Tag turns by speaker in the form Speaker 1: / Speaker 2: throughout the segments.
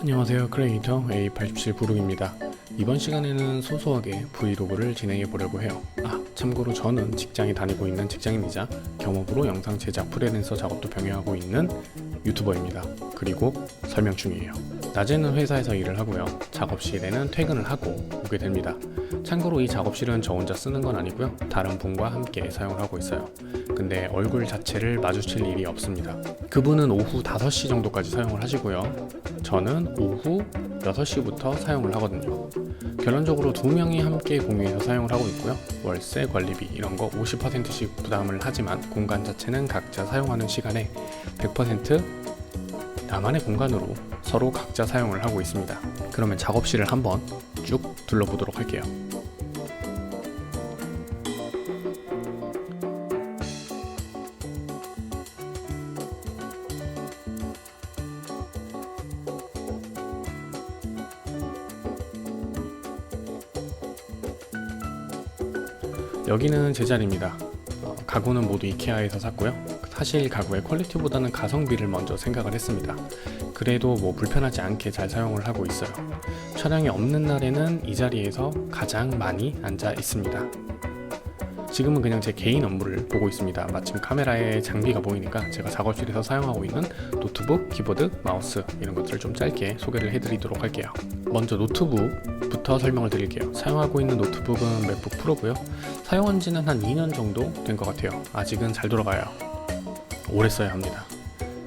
Speaker 1: 안녕하세요. 크리에이터 A87 부룩입니다. 이번 시간에는 소소하게 브이로그를 진행해 보려고 해요. 아 참고로 저는 직장에 다니고 있는 직장인이자 겸업으로 영상 제작 프리랜서 작업도 병행하고 있는 유튜버입니다. 그리고 설명 중이에요. 낮에는 회사에서 일을 하고요. 작업실에는 퇴근을 하고 오게 됩니다. 참고로 이 작업실은 저 혼자 쓰는 건 아니고요. 다른 분과 함께 사용을 하고 있어요 근데 얼굴 자체를 마주칠 일이 없습니다 그분은 오후 5시 정도까지 사용을 하시고요 저는 오후 6시부터 사용을 하거든요. 결론적으로 두 명이 함께 공유해서 사용을 하고 있고요. 월세, 관리비 이런 거 50%씩 부담을 하지만 공간 자체는 각자 사용하는 시간에 100% 나만의 공간으로 서로 각자 사용을 하고 있습니다. 그러면 작업실을 한번 쭉 둘러보도록 할게요. 여기는 제 자리입니다. 어, 가구는 모두 이케아에서 샀고요. 사실 가구의 퀄리티보다는 가성비를 먼저 생각을 했습니다. 그래도 뭐 불편하지 않게 잘 사용을 하고 있어요. 촬영이 없는 날에는 이 자리에서 가장 많이 앉아 있습니다. 지금은 그냥 제 개인 업무를 보고 있습니다. 마침 카메라에 장비가 보이니까 제가 작업실에서 사용하고 있는 노트북, 키보드, 마우스 이런 것들을 좀 짧게 소개를 해드리도록 할게요. 먼저 노트북부터 설명을 드릴게요. 사용하고 있는 노트북은 맥북 프로고요. 사용한 지는 한 2년 정도 된 것 같아요. 아직은 잘 돌아가요. 오래 써야 합니다.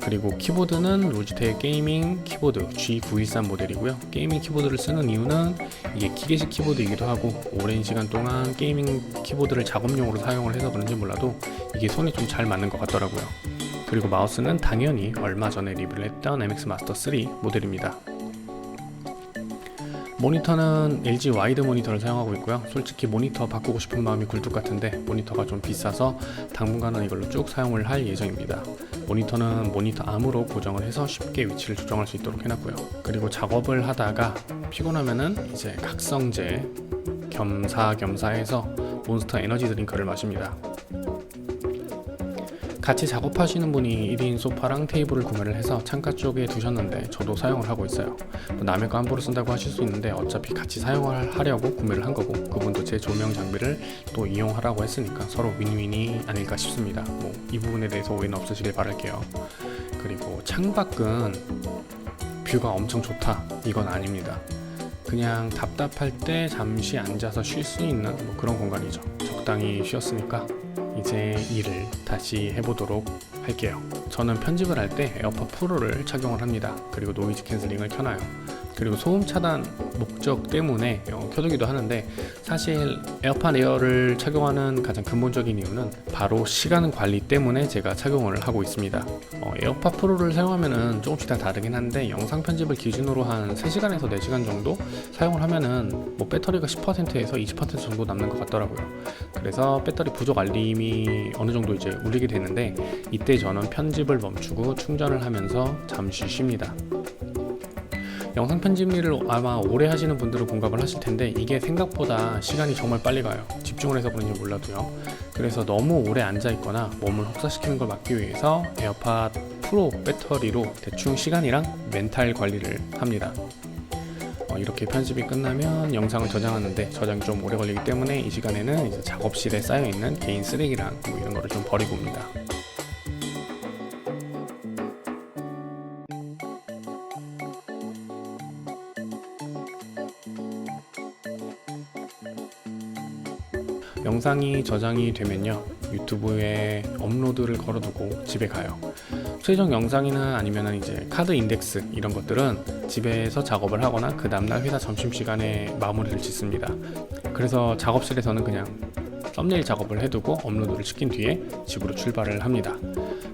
Speaker 1: 그리고 키보드는 로지텍 게이밍 키보드 G913 모델이고요. 게이밍 키보드를 쓰는 이유는 이게 기계식 키보드이기도 하고 오랜 시간 동안 게이밍 키보드를 작업용으로 사용을 해서 그런지 몰라도 이게 손이 좀잘 맞는 것 같더라고요. 그리고 마우스는 당연히 얼마 전에 리뷰를 했던 MX 마스터 3 모델입니다. 모니터는 LG 와이드 모니터를 사용하고 있고요. 솔직히 모니터 바꾸고 싶은 마음이 굴뚝 같은데 모니터가 좀 비싸서 당분간은 이걸로 쭉 사용을 할 예정입니다. 모니터는 모니터 암으로 고정을 해서 쉽게 위치를 조정할 수 있도록 해놨고요. 그리고 작업을 하다가 피곤하면은 이제 각성제 겸사겸사해서 몬스터 에너지 드링크를 마십니다. 같이 작업하시는 분이 1인 소파랑 테이블을 구매를 해서 창가 쪽에 두셨는데 저도 사용을 하고 있어요. 또 남의 거 함부로 쓴다고 하실 수 있는데 어차피 같이 사용을 하려고 구매를 한 거고 그분도 제 조명 장비를 또 이용하라고 했으니까 서로 윈윈이 아닐까 싶습니다. 뭐 이 부분에 대해서 오해는 없으시길 바랄게요. 그리고 창밖은 뷰가 엄청 좋다 이건 아닙니다. 그냥 답답할 때 잠시 앉아서 쉴 수 있는 뭐 그런 공간이죠. 적당히 쉬었으니까 이제 일을 다시 해보도록 할게요. 저는 편집을 할 때 에어팟 프로를 착용을 합니다. 그리고 노이즈 캔슬링을 켜놔요. 그리고 소음 차단 목적 때문에 어, 켜두기도 하는데 사실 에어팟 에어를 착용하는 가장 근본적인 이유는 바로 시간 관리 때문에 제가 착용을 하고 있습니다. 어, 에어팟 프로를 사용하면은 조금씩 다 다르긴 한데 영상 편집을 기준으로 한 3시간에서 4시간 정도 사용을 하면은 뭐 배터리가 10%에서 20% 정도 남는 것 같더라고요. 그래서 배터리 부족 알림이 어느 정도 이제 울리게 되는데 이때 저는 편집을 멈추고 충전을 하면서 잠시 쉽니다. 영상 편집 일을 아마 오래 하시는 분들은 공감을 하실 텐데 이게 생각보다 시간이 정말 빨리 가요. 집중을 해서 그런지 몰라도요. 그래서 너무 오래 앉아 있거나 몸을 혹사시키는 걸 막기 위해서 에어팟 프로 배터리로 대충 시간이랑 멘탈 관리를 합니다. 어, 이렇게 편집이 끝나면 영상을 저장하는데 저장이 좀 오래 걸리기 때문에 이 시간에는 이제 작업실에 쌓여 있는 개인 쓰레기랑 뭐 이런 거를 좀 버리고 옵니다. 영상이 저장이 되면요 유튜브에 업로드를 걸어두고 집에 가요. 최종 영상이나 아니면 이제 카드 인덱스 이런 것들은 집에서 작업을 하거나 그 다음날 회사 점심시간에 마무리를 짓습니다. 그래서 작업실에서는 그냥 썸네일 작업을 해두고 업로드를 시킨 뒤에 집으로 출발을 합니다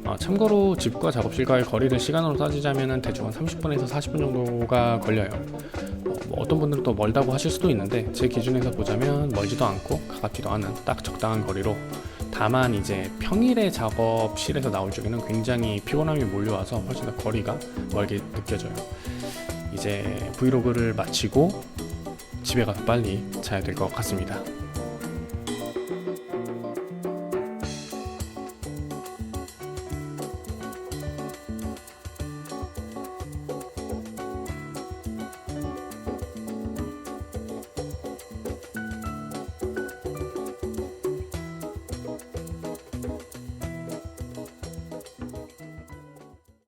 Speaker 1: 어, 참고로 집과 작업실과의 거리를 시간으로 따지자면 대충 한 30분에서 40분 정도가 걸려요 어, 뭐 어떤 분들은 또 멀다고 하실 수도 있는데 제 기준에서 보자면 멀지도 않고 가깝지도 않은 딱 적당한 거리로 다만 이제 평일에 작업실에서 나올 적에는 굉장히 피곤함이 몰려와서 훨씬 더 거리가 멀게 느껴져요. 이제 브이로그를 마치고 집에 가서 빨리 자야 될 것 같습니다.